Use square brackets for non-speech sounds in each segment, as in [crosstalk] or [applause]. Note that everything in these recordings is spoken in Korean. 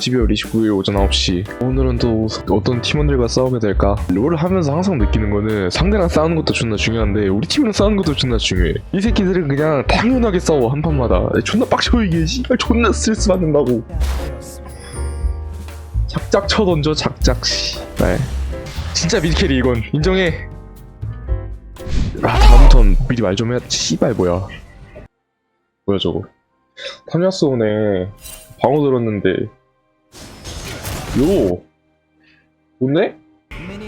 12월 29일 오전 9시. 오늘은 또 어떤 팀원들과 싸우게 될까? 롤을 하면서 항상 느끼는 거는 상대랑 싸우는 것도 존나 중요한데 우리 팀이랑 싸우는 것도 존나 중요해. 이 새끼들은 그냥 당연하게 싸워 한 판마다. 존나 빡쳐 이게 씨발. 존나 스트레스 받는다고. 작작 쳐던져 작작 씨발. 진짜 미드캐리 이건. 인정해. 아 다음 턴 미리 말 좀 해야 씨발 뭐야. 뭐야 저거. 타냐스 오네. 방어 들었는데 요 좋네?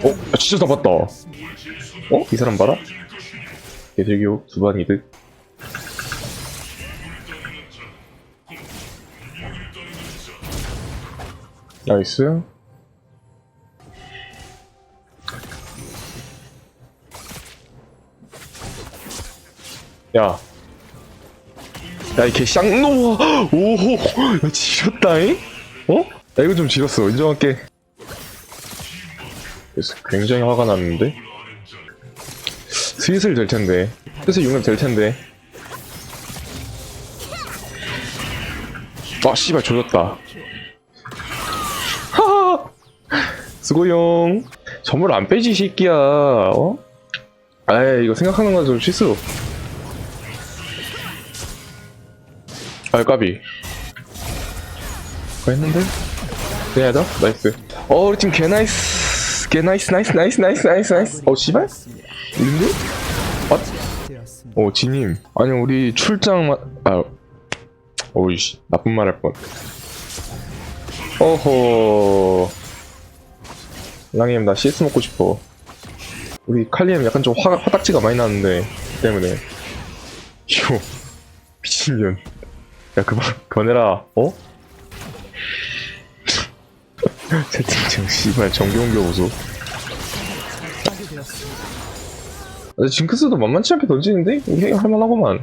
어? 아, 진짜 잡았다 어? 이 사람 봐라 개들교 두반 이득 나이스 야 야, 이개 쌍놈아! 오호! 야, 지렸다잉? 어? 야, 이거 좀 지렸어. 인정할게. 그래서 굉장히 화가 났는데? 슬슬 될 텐데. 슬슬 용납 될 텐데. 아, 씨발, 조졌다. 수고용. 점을 안 빼지, 이 새끼야. 어? 아이, 이거 생각하는 건 좀 실수. 아 까비 했는데? 그냥 하자. 나이스. 어 우리 팀 개 나이스. 개 나이스 나이스 나이스 나이스 나이스 나이스. 어 씨발? 이런데? 아? 어 지님. 아니 우리 출장 마... 아 오이씨. 나쁜 말 할 뻔. 어허. 랑님 나 CS 먹고 싶어. 우리 칼리엠 약간 좀 화, 화딱지가 많이 나는데 그 때문에. 요. 미친년. 야 그만 그만해라. 어? [laughs] 채팅창 씨발 정경교 보소. 아, 징크스도 만만치 않게 던지는데? 우리 할만하구만.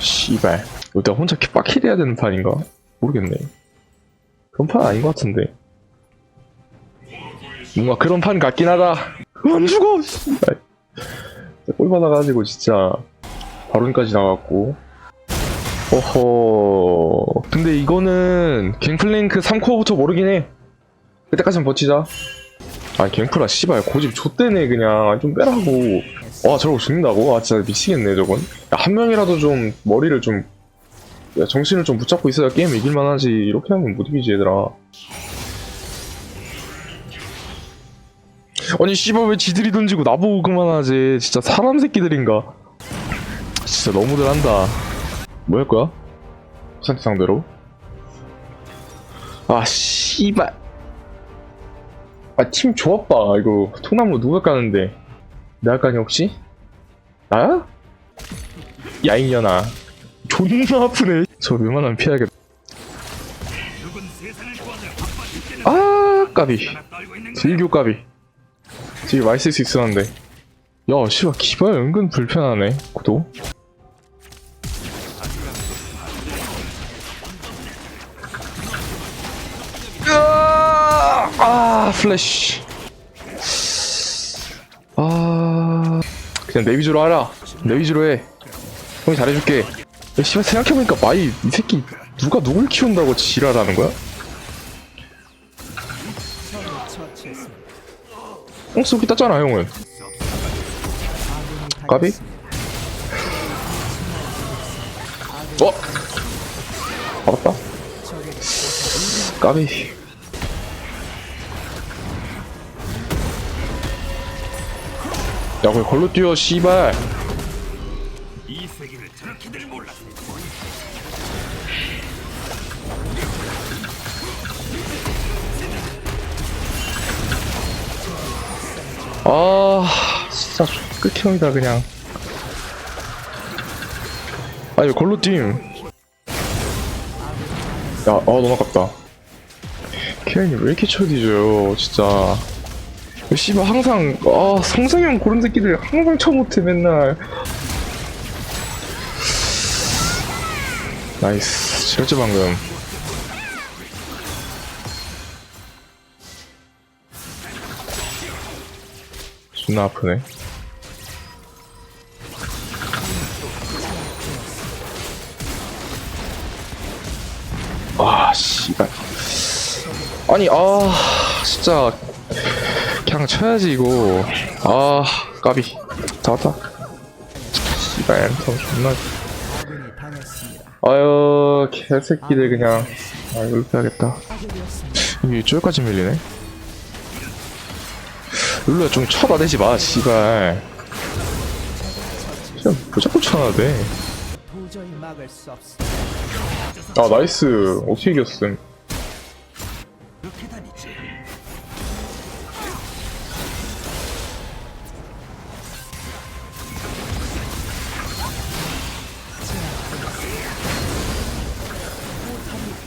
씨발. 내가 혼자 빡힐 해야 되는 판인가? 모르겠네. 그런 판 아닌 것 같은데 뭔가 그런 판 같긴 하다. 안 죽어! 씨발 꼴 받아가지고 진짜 바론까지 나갔고. 어허. 근데 이거는 갱플랭크 3코어부터 모르긴 해. 그때까지는 버티자. 아 갱플아 씨발 고집 좆대네 그냥. 좀 빼라고. 와 저러고 죽는다고? 아 진짜 미치겠네 저건. 야, 한 명이라도 좀 머리를 좀 야, 정신을 좀 붙잡고 있어야 게임 이길만 하지. 이렇게 하면 못 이기지 얘들아 아니 씨발 왜 지들이 던지고 나보고 그만하지? 진짜 사람 새끼들인가? 진짜 너무들 한다. 뭐 할 거야? 상대 상대로? 아 씨발. 아 팀 조합 봐. 이거 통나무 누가 까는데? 내가 까니 혹시? 나야? 야 이년아. 존나 아프네. 저 웬만하면 피해야겠다. 아 까비. 질교 까비 되게 맛있을 수 있었는데. 야 씨발 기발 은근 불편하네 구도. 으아! 아 플래시. 아 그냥 내 위주로 하라. 내 위주로 해. 형이 잘해줄게. 야 씨발 생각해보니까 마이 이 새끼 누가 누굴 키운다고 지랄하는 거야? 어 쏘기 땄잖아 형은 까비? 어? 알았다 까비 야 그걸 걸로 뛰어 씨발 아. 진짜 끝형이다 그냥. 아니 걸로 팀. 야, 아 너무 아깝다. 케인이 왜 이렇게 쳐디져요 진짜. 씨발 항상 아 성성형 그런 새끼들 항상 쳐 못해 맨날. 나이스. 지렸지 방금 존나 아프네. 아, 씨발. 아니, 아, 진짜. 그냥 쳐야지, 이거. 아, 까비. 잡았다. 씨발, 엠터 존나. 아유, 개새끼들 그냥. 아, 이걸로 빼야겠다. 이게 저기까지 밀리네? 룰루야 좀 쳐다대지 마, 씨발. 진짜 뭐 자꾸 없습니다. 아, 나이스. 어떻게 이겼음.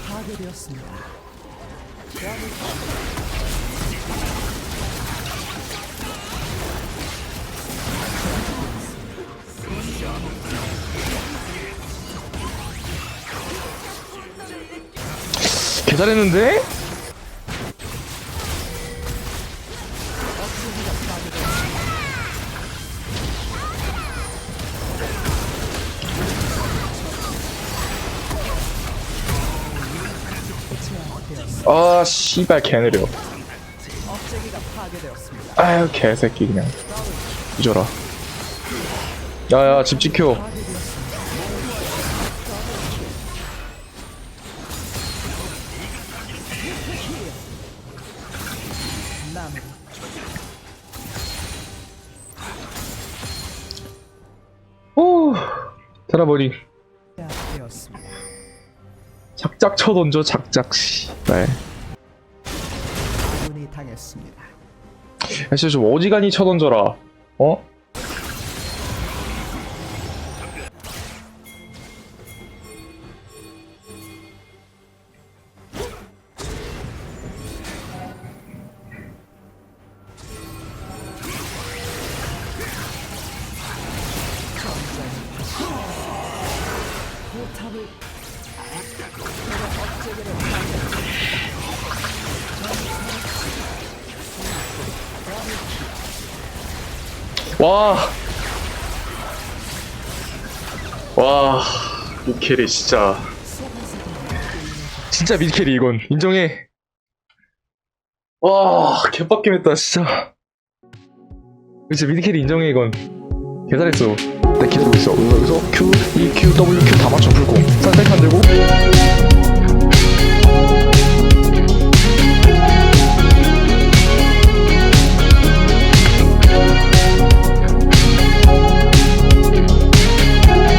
파괴되었습니다. 개 잘했는데? 아, 씨발, 개 느려. 억제기가 파괴되었습니다. 아유, 개새끼, 그냥. 잊어라. 야, 야, 집 지켜. 테라버리. 되었습니다. 작작 쳐 던져, 작작, 씨발. 야, 진짜 좀 어지간히 쳐 던져라. 어? 포탑을 와. 와. 미켈이 진짜. 진짜 미켈이 이건. 인정해. 와, 개빡겜했다, 진짜. 진짜 미켈이 인정해, 이건. 개잘했어. 나 기다리고 있어. 여기서 Q, E, Q, W, Q 다 맞춰, 불고. 쌀백 만들고.